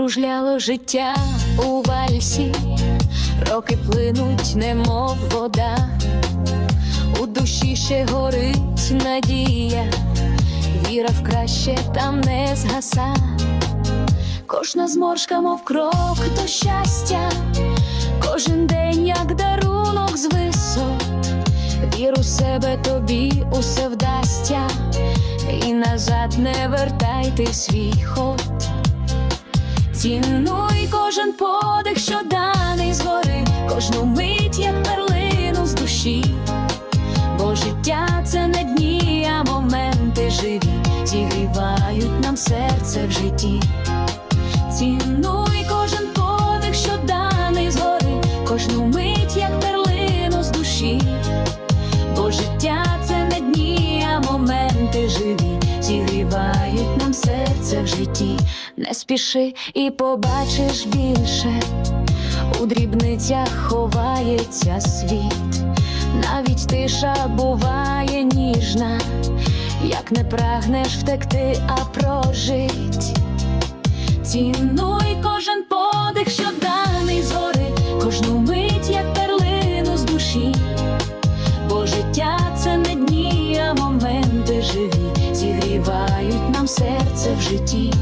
кружляло життя у вальсі, роки плинуть, немов вода, у душі ще горить надія, віра в краще там не згаса, кожна зморшка, мов крок до щастя, кожен день, як дарунок з висот, вір у себе тобі усе вдасться, і назад не вертай ти свій ход. Цінуй кожен подих, що даний згори, кожну мить, як перлину з душі, бо життя це не дні, а моменти живі, зігрівають нам серце в житті. Цінуй кожен подих, що даний згори, кожну мить, як перлину з душі, бо життя це не дні, а моменти живі, зігрівають нам серце в житті. Не спіши і побачиш більше, у дрібницях ховається світ, навіть тиша буває ніжна, як не прагнеш втекти, а прожить. Цінуй кожен подих, що даний згори, кожну мить, як перлину з душі, бо життя це не дні, а моменти живі, зігрівають нам серце в житті.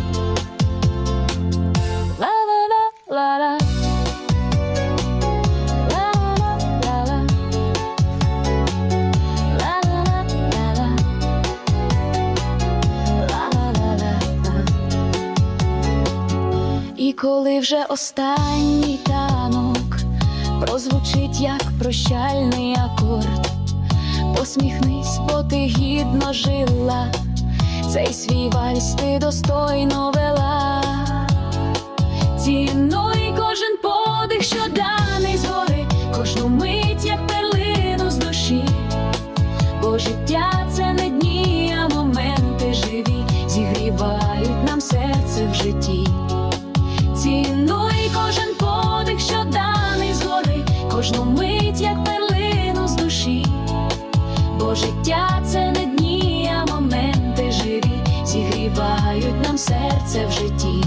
І коли вже останній танок прозвучить як прощальний акорд, посміхнись, бо ти гідно жила, цей свій вальс ти достойно вела. Цінуй бо життя це не дні, а моменти живі, зігрівають нам серце в житті.